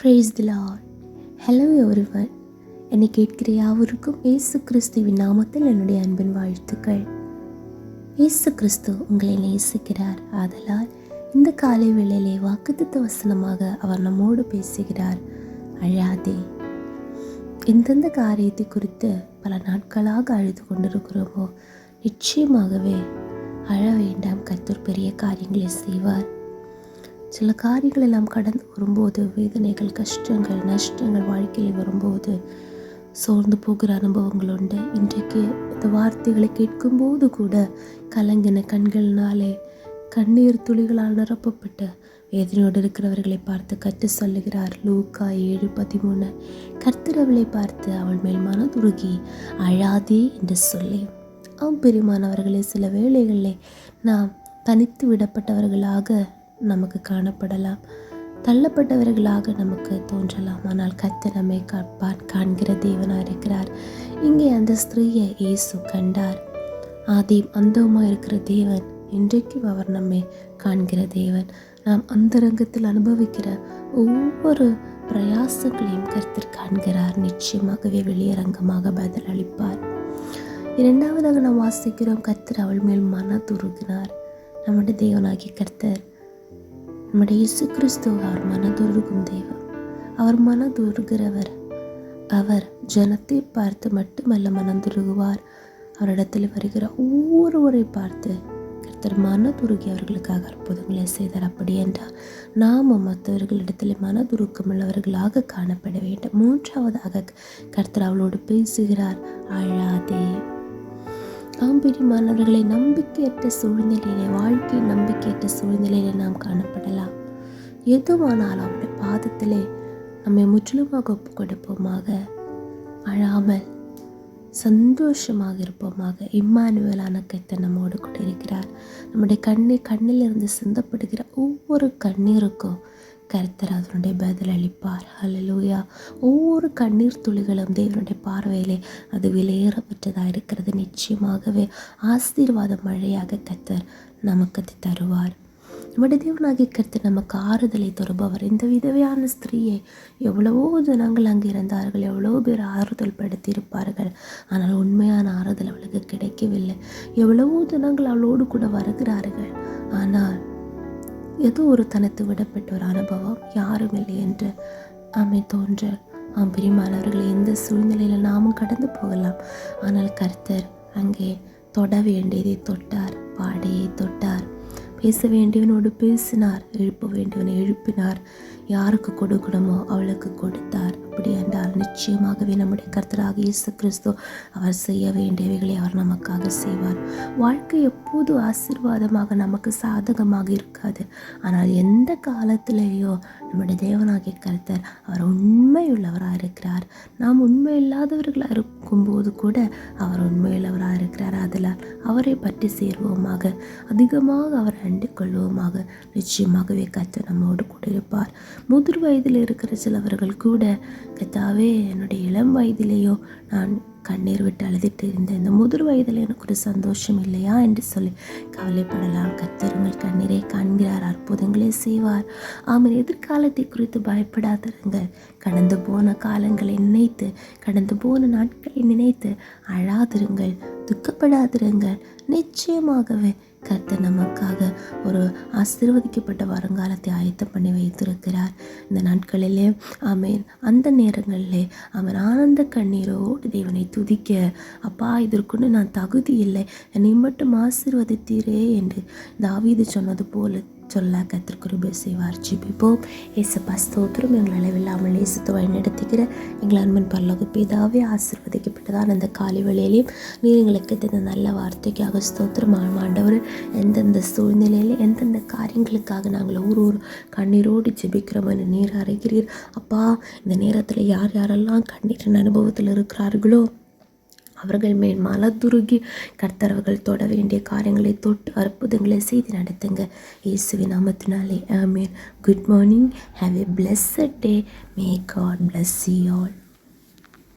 Prays தி Lord hello ஒருவர் என்னை கேட்கிற யாவருக்கும் இயேசு கிறிஸ்துவின் நாமத்தில் என்னுடைய அன்பின் வாழ்த்துக்கள். இயேசு கிறிஸ்து உங்களை நேசிக்கிறார். ஆதலால் இந்த காலை வேளையிலே வாக்குத்தத்த வசனமாக அவர் நம்மோடு பேசுகிறார். அழாதே. எந்தெந்த காரியத்தை குறித்து பல நாட்களாக அழுது கொண்டிருக்கிறோமோ நிச்சயமாகவே அழ வேண்டாம். கத்தூர் பெரிய காரியங்களை செய்வார். சில காரியங்கள் எல்லாம் கடந்து வரும்போது வேதனைகள் கஷ்டங்கள் நஷ்டங்கள் வாழ்க்கையில் வரும்போது சோர்ந்து போகிற அனுபவங்கள் உண்டு. இன்றைக்கு இந்த வார்த்தைகளை கேட்கும்போது கூட கலங்கின கண்களினாலே கண்ணீர் துளிகளால் நிரப்பப்பட்ட வேதனையோடு இருக்கிறவர்களை பார்த்து கற்று சொல்லுகிறார். லூக்கா ஏழு பதிமூணு. கர்த்தரவளை பார்த்து அவள் மேல் மனதுருகி அழாதே என்று சொல்லி அவன் பெருமானவர்களே சில வேளைகளில் நாம் தனித்து விடப்பட்டவர்களாக நமக்கு காணப்படலாம். தள்ளப்பட்டவர்களாக நமக்கு தோன்றலாம். ஆனால் கர்த்தர் நம்மை காப்பார் காண்கிற தேவனாக இருக்கிறார். இங்கே அந்த ஸ்திரீயை இயேசு கண்டார். ஆதியும் அந்தமாக இருக்கிற தேவன் இன்றைக்கும் அவர் நம்மை காண்கிற தேவன். நாம் அந்தரங்கத்தில் அனுபவிக்கிற ஒவ்வொரு பிரயாசங்களையும் கர்த்தர் காண்கிறார். நிச்சயமாகவே வெளியரங்கமாக பதில் அளிப்பார். இரண்டாவதாக நாம் வாசிக்கிறோம் கர்த்தர் அவள் மேல் மனதுருகினார் நம்முடைய தேவனாகிய கர்த்தர் நம்முடைய இயேசு கிறிஸ்து அவர் மனதுருகும் தெய்வம் அவர் மனதுருகிறவர் அவர் ஜனத்தை பார்த்து மட்டுமல்ல மனதுருகுவார் அவரிடத்தில் வருகிற ஒவ்வொருவரை பார்த்து கர்த்தர் மனதுருகி அவர்களுக்காக அற்புதங்களை செய்தார் அப்படி என்றால் நாம் மற்றவர்களிடத்தில் மனதுருக்கம் உள்ளவர்களாக காணப்பட வேண்டும் மூன்றாவதாக கர்த்தர் அவளோடு பேசுகிறார் அழாதே ஆம்பிரிமானவர்களை நம்பிக்கையற்ற சூழ்நிலையிலே வாழ்க்கை நம்பிக்கையற்ற சூழ்நிலையிலே நாம் காணப்படலாம். எதுவானாலும் அவருடைய பாதத்திலே நம்மை முற்றிலுமாக ஒப்பு கொடுப்போமாக அழாமல் சந்தோஷமாக இருப்போமாக இம்மானுவலான கத்தை நம்மோடு கூட இருக்கிறார். நம்முடைய கண்ணீர் கண்ணிலிருந்து சிந்தப்படுகிற ஒவ்வொரு கண்ணீருக்கும் கர்த்தர் அதனுடைய பதில் அளிப்பார். ஹலலூயா ஒவ்வொரு கண்ணீர் துளிகளும் தேவனுடைய பார்வையிலே அது விலையேறப்பட்டதாக இருக்கிறது. நிச்சயமாகவே ஆசீர்வாத மழையாக கர்த்தர் நமக்கு அது தருவார். நம்முடைய தேவனாகிய கருத்து நமக்கு ஆறுதலை தருபவர். இந்த விதவையான ஸ்திரீயை எவ்வளவோ ஜனங்கள் அங்கே இருந்தார்கள் எவ்வளோ பேர் ஆறுதல் படுத்தி இருப்பார்கள் ஆனால் உண்மையான ஆறுதல் அவளுக்கு கிடைக்கவில்லை. எவ்வளவோ ஜனங்கள் அவளோடு கூட வருகிறார்கள். ஆனால் ஏதோ ஒரு தனத்து விடப்பட்ட ஒரு அனுபவம். யாரும் இல்லை என்று அமை தோன்ற அம்பிரிமானவர்களை எந்த சூழ்நிலையில் நாமும் கடந்து போகலாம். ஆனால் கர்த்தர் அங்கே தொட வேண்டியதை தொட்டார் பாடையை தொட்டார். பேச வேண்டியவனோடு பேசினார் எழுப்ப வேண்டியவனை எழுப்பினார். யாருக்கு கொடுக்கணுமோ அவளுக்கு கொடுத்தார். அப்படி என்றால் நிச்சயமாகவே நம்முடைய கர்த்தராக இயேசு கிறிஸ்து அவர் செய்ய வேண்டியவைகளை அவர் நமக்காக செய்வார். வாழ்க்கை எப்போது ஆசீர்வாதமாக நமக்கு சாதகமாக இருக்காது. ஆனால் எந்த காலத்திலேயோ நம்முடைய தேவனாகிய கர்த்தர் அவர் உண்மையுள்ளவராக இருக்கிறார். நாம் உண்மை இல்லாதவர்களாக இருக்கும்போது கூட அவர் உண்மையுள்ளவராக இருக்கிறார். அதனால் அவரை பற்றி சேர்வோமாக அதிகமாக அவர் அண்டு கொள்வோமாக நிச்சயமாகவே கர்த்தர் நம்மோடு கூட இருப்பார். முதிர் வயதில் இருக்கிற சிலவர்கள் கூட கத்தாவே என்னுடைய இளம் வயதிலேயோ நான் கண்ணீர் விட்டு அழுதுட்டு இருந்தேன். இந்த முதிர் வயதில் எனக்கு ஒரு சந்தோஷம் இல்லையா என்று சொல்லி கவலைப்படலாம். கத்தருங்கள் கண்ணீரை காண்கிறார் அற்புதங்களே செய்வார். அவன் எதிர்காலத்தை குறித்து பயப்படாதிருங்கள் கடந்து போன காலங்களை நினைத்து கடந்து போன நாட்களை நினைத்து அழாதிருங்கள். துக்கப்படாதிருங்கள். நிச்சயமாகவே கர்த்தர் நமக்காக ஒரு ஆசீர்வதிக்கப்பட்ட வருங்காலத்தை ஆயத்தம் பண்ணி வைத்திருக்கிறார். இந்த நாட்களிலே ஆமேன். அந்த நேரங்களிலே அவன் ஆனந்த கண்ணீரோடு தேவனை துதிக்க அப்பா இதற்குன்னு நான் தகுதி இல்லை. என்னை மட்டும் ஆசீர்வதித்தீரே என்று தாவீது சொன்னது போல சொல்ல கத்திற்குருபை செய்வார் ஜிபிப்போம் ஏசப்பா ஸ்தோத்திரம். எங்கள் அளவில்லாமல் ஏசத்து வழிநடத்துகிற எங்கள் அன்பன் பல்லகு பிதாவே ஆசிர்வதிக்கப்பட்டதான் அந்த காலை வேளையிலையும் நீர் எங்களுக்கு இந்த நல்ல வார்த்தைக்காக ஸ்தோத்திரம். ஆண்டவர் எந்தெந்த சூழ்நிலையில் எந்தெந்த காரியங்களுக்காக நாங்கள் ஒரு ஒரு கண்ணீரோடு ஜெபிக்கிறோம் என்று நீர் அறைகிறீர். அப்பா இந்த நேரத்தில் யார் யாரெல்லாம் கண்ணீரின் அனுபவத்தில் இருக்கிறார்களோ அவர்கள் மேல் மலதுருகி கர்த்தரவர்கள் தொட வேண்டிய காரியங்களை தொட்டு அற்புதங்களை செய்து நடத்துங்க. இயேசுவின் நாமத்தினாலே ஆமீன். Good morning have a blessed day may God bless you all